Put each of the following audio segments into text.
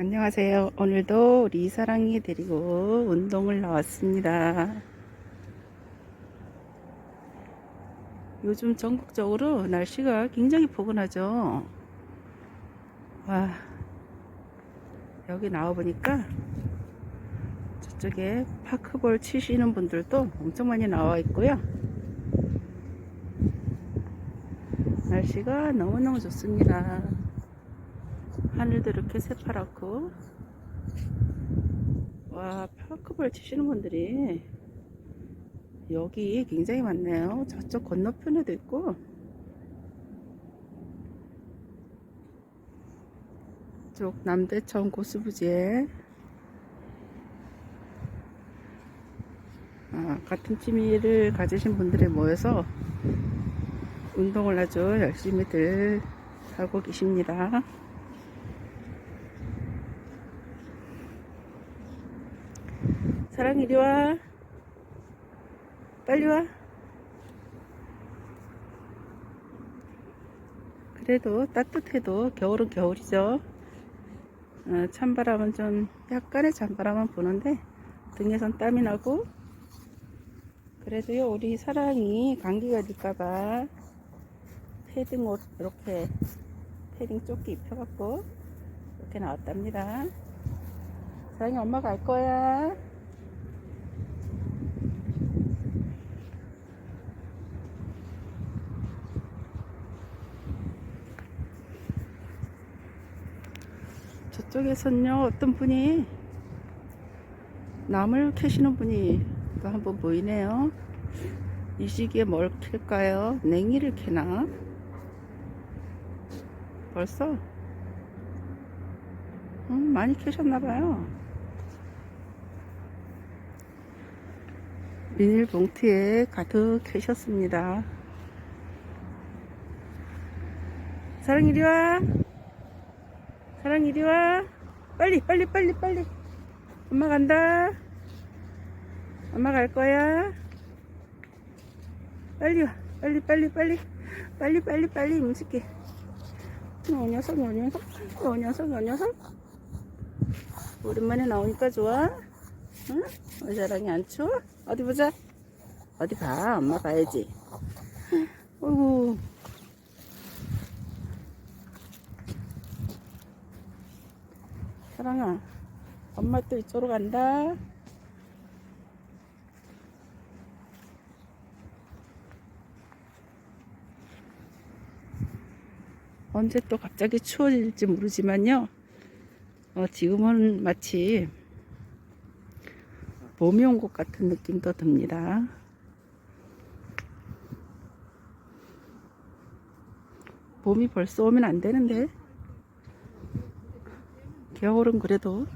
안녕하세요. 오늘도 우리 사랑이 데리고 운동을 나왔습니다. 요즘 전국적으로 날씨가 굉장히 포근하죠. 와, 여기 나와보니까 저쪽에 파크볼 치시는 분들도 엄청 많이 나와 있고요. 날씨가 너무너무 좋습니다. 하늘도 이렇게 새파랗고. 와 파크볼 치시는 분들이 여기 굉장히 많네요. 저쪽 건너편에도 있고. 쪽 남대천 고수부지에. 아, 같은 취미를 가지신 분들이 모여서 운동을 아주 열심히들 하고 계십니다. 사랑 이리 와. 빨리 와. 그래도 따뜻해도 겨울은 겨울이죠. 어, 찬바람은 좀 약간의 찬바람은 부는데 등에선 땀이 나고 그래도요 우리 사랑이 감기가 들까봐 패딩 옷 이렇게 패딩 조끼 입혀갖고 이렇게 나왔답니다. 사랑이 엄마 갈 거야. 저쪽에선요 어떤 분이 나물 캐시는 분이 또한번 보이네요. 이 시기에 뭘 캘까요? 냉이를 캐나? 벌써? 음, 많이 캐셨나봐요. 비닐봉투에 가득 캐셨습니다. 사랑 이리 와. 사랑 이리 와. 빨리 빨리 빨리 빨리. 엄마 간다. 엄마 갈 거야. 빨리 와. 빨리 빨리 빨리. 빨리 빨리 빨리 움직여. 어 녀석 어 녀석 어 녀석 어 녀석. 오랜만에 나오니까 좋아? 응? 우리 사랑이 안 추워? 어디 보자. 어디 가? 엄마 가야지. 어이구. 사랑아, 엄마 또 이쪽으로 간다. 언제 또 갑자기 추워질지 모르지만요. 어, 지금은 마치 봄이 온 것 같은 느낌도 듭니다. 봄이 벌써 오면 안 되는데. 겨울은 그래도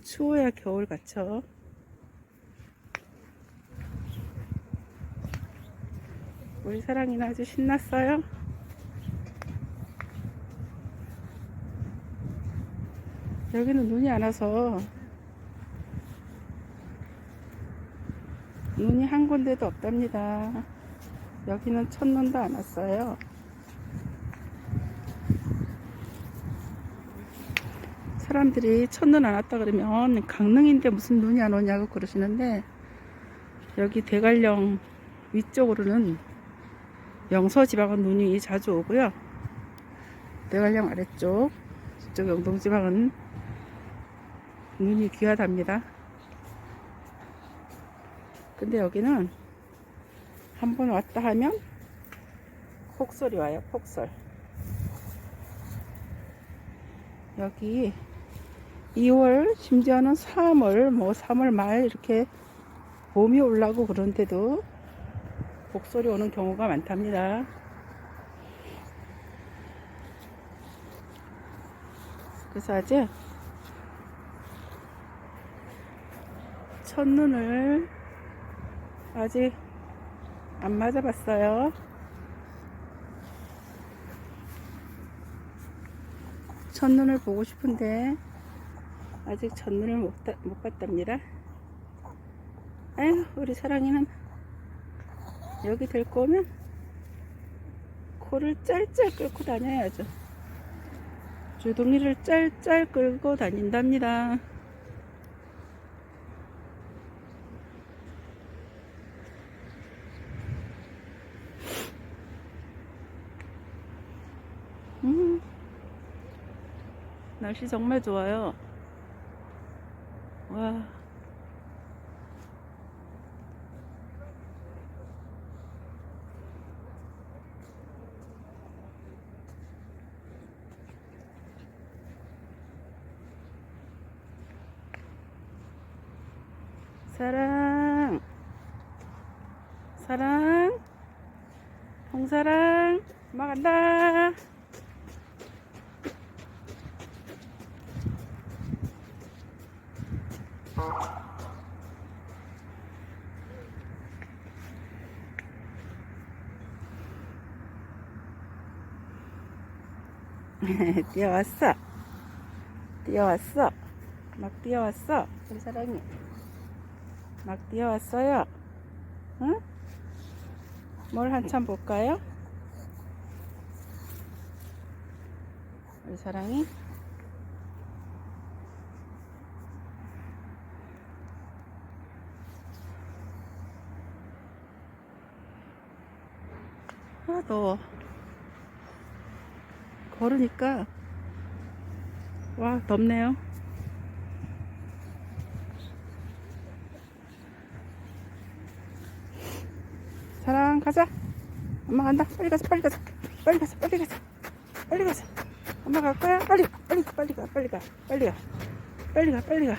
추워야 겨울 같죠. 우리 사랑이는 아주 신났어요. 여기는 눈이 안 와서 눈이 한 군데도 없답니다. 여기는 첫눈도 안 왔어요. 사람들이 첫눈 안 왔다 그러면 강릉인데 무슨 눈이 안 오냐고 그러시는데 여기 대관령 위쪽으로는 영서 지방은 눈이 자주 오고요. 대관령 아래쪽 이쪽 영동 지방은 눈이 귀하답니다. 근데 여기는 한번 왔다 하면 폭설이 와요. 폭설. 여기 2월 심지어는 3월 뭐 3월 말 이렇게 봄이 올라고 그런데도 복설이 오는 경우가 많답니다. 그래서 아직 첫눈을 아직 안 맞아봤어요. 첫눈을 보고 싶은데 아직 첫눈을 못, 다- 못 봤답니다. 아유, 우리 사랑이는 여기 데리고 오면 코를 짤짤 끌고 다녀야죠. 주둥이를 짤짤 끌고 다닌답니다. 음, 날씨 정말 좋아요. 와. 사랑, 사랑, 홍사랑, 엄마 간다. 뛰어왔어. 뛰어왔어. 막 뛰어왔어. 우리 사랑이. 막 뛰어왔어요. 응? 뭘 한참 볼까요? 우리 사랑이. 아, 더워. 걸으니까, 와, 덥네요. 사랑, 가자. 엄마 간다. 빨리 가자, 빨리 가자. 빨리 가자, 빨리 가자. 빨리 가자. 엄마 갈 거야? 빨리, 가, 빨리, 가, 빨리 가, 빨리 가, 빨리 가. 빨리 가, 빨리 가.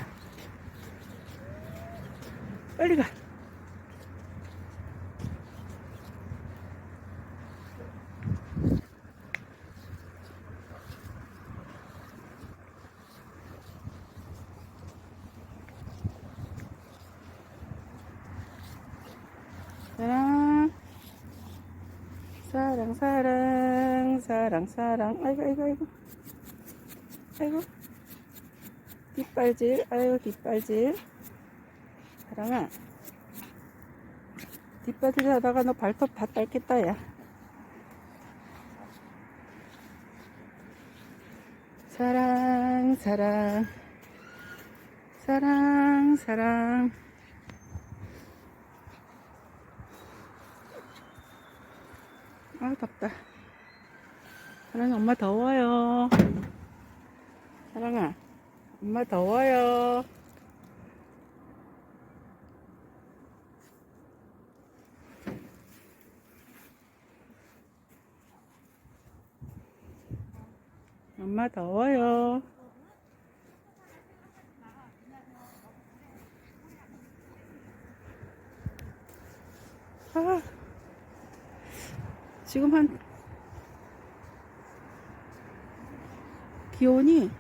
빨리 가. 사랑 사랑 사랑 사랑. 아이고 아이고 아이고. 아이고. 뒷발질 아이고 뒷발질. 사랑아. 뒷발질 하다가 너 발톱 다 딸겠다 야. 사랑 사랑. 사랑 사랑 아 덥다. 사랑아 엄마 더워요. 사랑아 엄마 더워요. 엄마 더워요 지금 한 기온이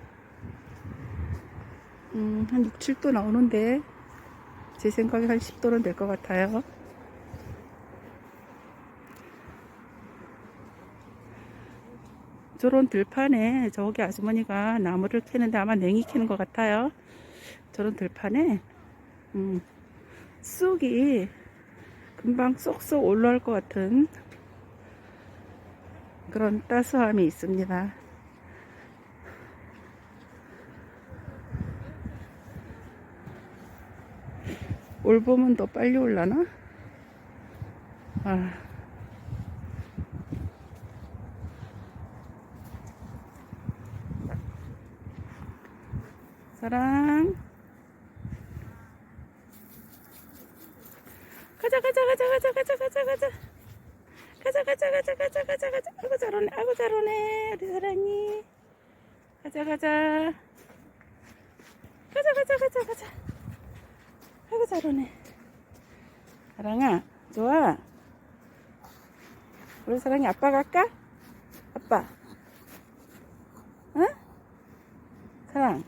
음, 한 6, 7도 나오는데 제 생각에 한 10도는 될 것 같아요. 저런 들판에 저기 아주머니가 나무를 캐는데 아마 냉이 캐는 것 같아요. 저런 들판에 음, 쑥이 금방 쏙쏙 올라올 것 같은 그런 따스함이 있습니다. 올 봄은 더 빨리 올라나? 아. 사랑. 가자, 가자, 가자, 가자, 가자, 가자, 가자. 가자, 가자, 가자, 가자, 가자, 가자. 아이고, 잘 오네, 아이고, 잘 오네. 우리 사랑이. 가자, 가자. 가자, 가자, 가자, 가자. 아이고, 잘 오네. 사랑아, 좋아. 우리 사랑이 아빠 갈까? 아빠. 응? 사랑.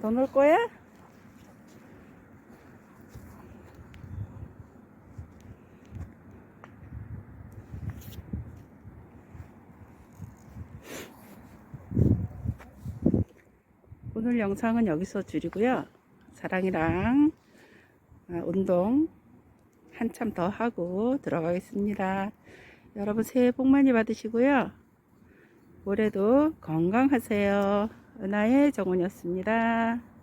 너 놀 거야? 오늘 영상은 여기서 줄이고요. 사랑이랑 아, 운동 한참 더 하고 들어가겠습니다. 여러분 새해 복 많이 받으시고요. 올해도 건강하세요. 은하의 정원이었습니다.